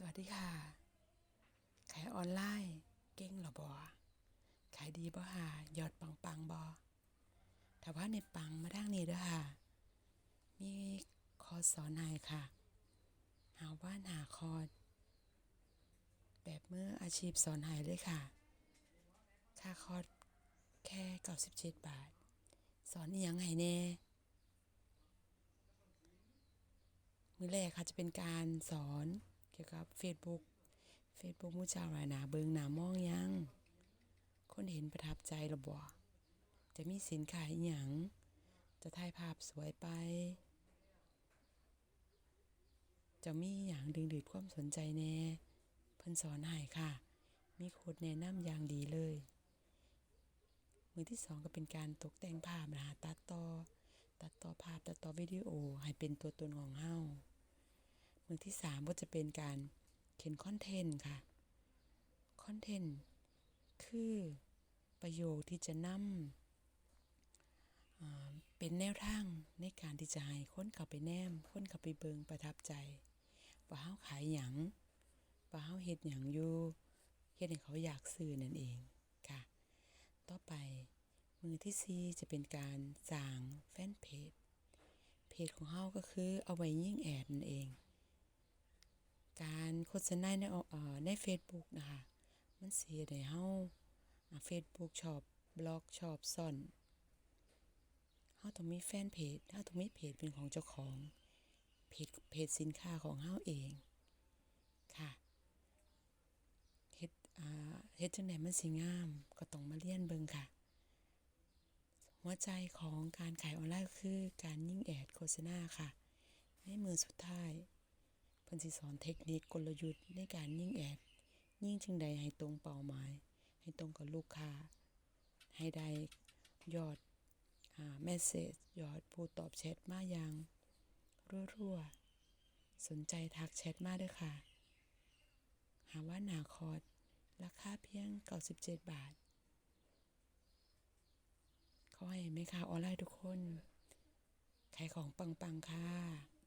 สวัสดีค่ะขายออนไลน์เก่งหรอบอขายดีบ่ค่ะยอดปังปังบอถ้าว่าในปังมาด้านนี้เด้อค่ะ มีคอสอนให้ค่ะ หาว่านหาคอแบบเมื่ออาชีพสอนให้เลยค่ะ ค่าคอร์สแค่97บาท สอนอยังให้แน่ มือแรกค่ะจะเป็นการสอน กี่ยวกับ Facebook Facebook มู้เจ้าหลายหนาเบิงหนามองยัง คนเห็นประทับใจระบ่จะมีสินค้าอหยังจะถ่ายภาพสวยไป จะมีอย่างดึงดูดความสนใจแน่เพิ่นสอนให้ค่ะ มีโค้ดแนะนำอย่างดีเลย มือที่สองก็เป็นการตกแต่งภาพนะคะตัดต่อ ตัดต่อภาพตัดต่อวิดีโอให้เป็นตัวตนของเฮา มือที่สามก็จะเป็นการเขียนคอนเทนต์ค่ะ คอนเทนต์คือประโยคที่จะนำเป็นแนวทางในการที่จะให้คนเข้าไปแนมคนเข้าไปเบิงประทับใจว่าเฮาขายหยังว่าเฮาเฮ็ดหยังอยู่เฮ็ดให้เขาอยากซื้อนั่นเองค่ะ ต่อไปมือที่สี่จะเป็นการสร้างแฟนเพจเพจของเฮาก็คือเอาไว้ยิ่งแอดนั่นเอง การโฆษณาในเอ่อใน Facebook นะคะ มันสิเฮ็ดให้เฮาอ่า Facebook ชอบบล็อกชอบซ่อนเฮาต้องมีแฟนเพจเฮาต้องมีเพจเป็นของเจ้าของ เพจเพจสินค้าของเฮาเองค่ะเฮ็ดอ่าเฮ็ดจังใดมันสิงามก็ต้องมาเรียนเบิ่งค่ะ หัวใจของการขายออนไลน์คือการยิ่งแอดโฆษณาค่ะในมือสุดท้าย เพิ่นสิสอนเทคนิคกลยุทธ์ในการยิงแอด ยิงจั่งใดให้ตรงเป้าหมาย ให้ตรงกับลูกค้า ให้ได้ยอดอ่าเมสเสจยอดผู้ตอบแชทมาอย่างรัวๆ สนใจทักแชทมาด้อค่ะ หาว่าหนาคอร์สราคาเพียง 97 บาท ขอให้แม่ค้าออนไลน์ทุกคนขายของปังๆ ค่ะ